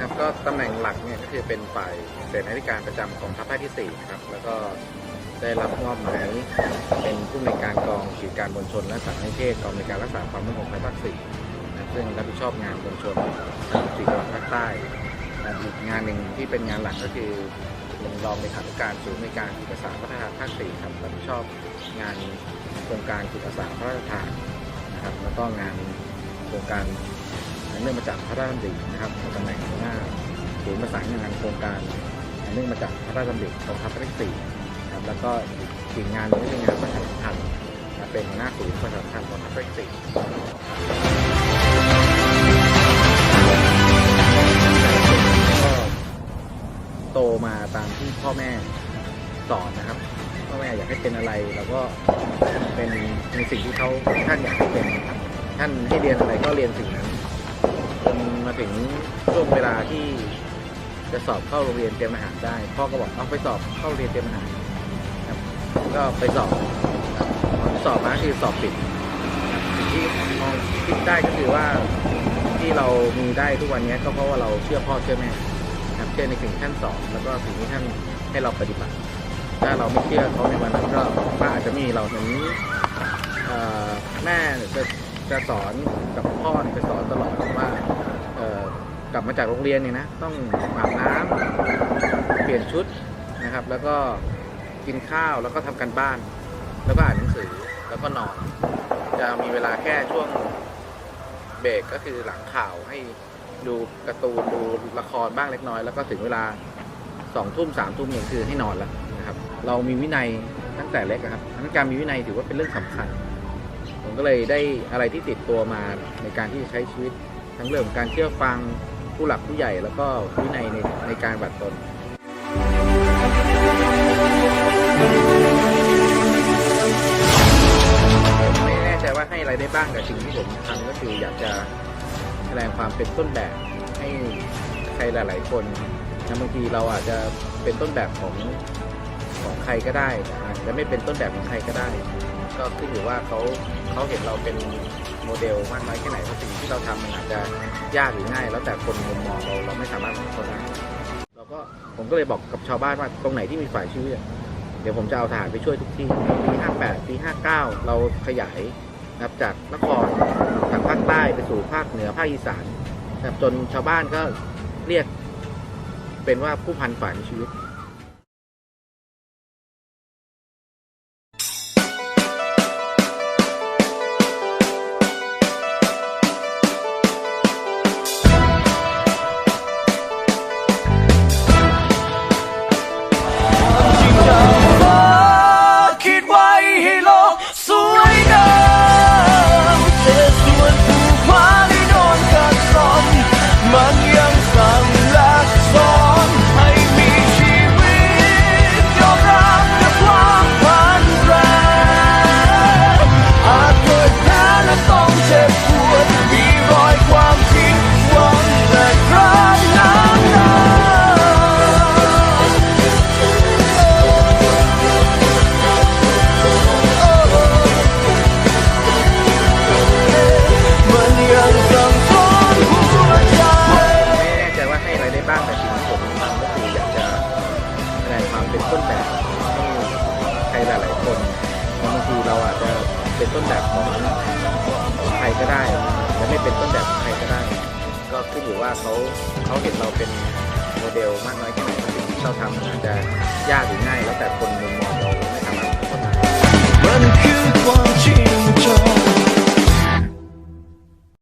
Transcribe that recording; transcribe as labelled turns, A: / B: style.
A: ครับก็ตำแหน่งหลักเนี่ยก็คือเป็นฝ่ายเสนาธิการประจำกองทัพภาคที่4ครับแล้วก็ได้รับมอบหมายเป็นผู้ในการกองกิจการมวลชนและสารนิเทศกองในการรักษาความมั่นคงภาคที่4นะซึ่งรับผิดชอบงานมวลชนทางสี่จังหวัดภาคใต้นะอีกงานหนึ่งที่เป็นงานหลักก็คือเป็นรองเลขาธิการศูนย์ในการจิตอาสาพัฒนาภาค4ครับรับผิดชอบงานโครงการจิตอาสาพระราชทานนะครับแล้วก็งานโครงการ เนื่องมาจากพระราชดำรินะครับในตำแหน่งหัวหน้าศูนย์ประสานงานโครงการเนื่องมาจากพระราชดำริกองทัพภาคที่สี่ครับแล้วก็อีกงานนึงก็คืองานประชาสัมพันธ์เป็นหัวหน้าศูนย์ประชาสัมพันธ์กองทัพภาคที่สี่ก็โตมาตามที่พ่อแม่สอนนะครับพ่อแม่อยากให้เป็นอะไรเราก็เป็นในสิ่งที่เขาท่านอยากให้เป็นท่านให้เรียนอะไรก็เรียนสิ่งนั้น มาถึงช่วงเวลาที่จะสอบเข้าโรงเรียนเตรียมทหารได้ พ่อก็บอกเอาไปสอบเข้าโรงเรียนเตรียมทหารครับก็ไปสอบสอบมาคือสอบติดสิ่งที่มองคิดได้ก็คือว่าที่เรามีได้ทุกวันนี้ก็เพราะว่าเราเชื่อพ่อเชื่อแม่ครับเชื่อในสิ่งท่านสอนแล้วก็สิ่งที่ท่านให้เราปฏิบัติ ถ้าเราไม่เชื่อเขาในวันนั้นก็ก็อาจจะมีเราเหมือนแม่จะจะสอนกับพ่อจะสอนตลอดว่าเอ่อ กลับมาจากโรงเรียนเนี่ยนะต้องอาบน้ำเปลี่ยนชุดนะครับ แล้วก็กินข้าวแล้วก็ทำการบ้าน แล้วก็อ่านหนังสือแล้วก็นอน จะมีเวลาแค่ช่วงเบรกก็คือหลังข่าวให้ดูการ์ตูนดูละครบ้างเล็กน้อย แล้วก็ถึงเวลาสองทุ่มสามทุ่มเนี่ยคือให้นอนแล้วนะครับ เรามีวินัยตั้งแต่เล็กครับทั้นการมีวินัยถือว่าเป็นเรื่องสำคัญ ผมก็เลยได้อะไรที่ติดตัวมาในการที่จะใช้ชีวิตทั้งเรื่องของการเชื่อฟัง ผู้หลักผู้ใหญ่แล้วก็วินัยในในการบัตรตนไม่แน่ใจว่าให้อะไรได้บ้างแต่สิ่งที่ผมทำก็คืออยากจะแสดงความเป็นต้นแบบให้ใครหลาย ๆ คนนะบางทีเราอาจจะเป็นต้นแบบของของใครก็ได้อาจจะไม่เป็นต้นแบบของใครก็ได้ ก็ขึ้นอยู่ว่าเขาเขาเห็นเราเป็น โมเดลมากน้อยแค่ไหนเพราะสิ่งที่เราทำมันอาจจะยากหรือง่าย แล้วแต่คนมุมมองเราเราไม่สามารถมองเขาได้เราก็ผมก็เลยบอกกับชาวบ้านว่าตรงไหนที่มีฝ่ายชื่อเดี๋ยวผมจะเอาทหารไปช่วยทุกที่ปี58ปี59 เราขยายนะครับจากนครทางภาคใต้ไปสู่ภาคเหนือภาคอีสานจนชาวบ้านก็เรียกเป็นว่าผู้พันฝ่ายชีวิต
B: เป็นต้น
A: แบบให้ใครหลาย ๆ คนบางทีเราอาจจะเป็นต้นแบบของใครก็ได้และไม่เป็นต้นแบบของใครก็ได้ ก็ขึ้นอยู่ว่าเขาเขาเห็นเราเป็นโมเดลมากน้อยแค่ไหนสิ่งที่เราทำมันอาจจะยากหรือง่ายแล้วแต่คน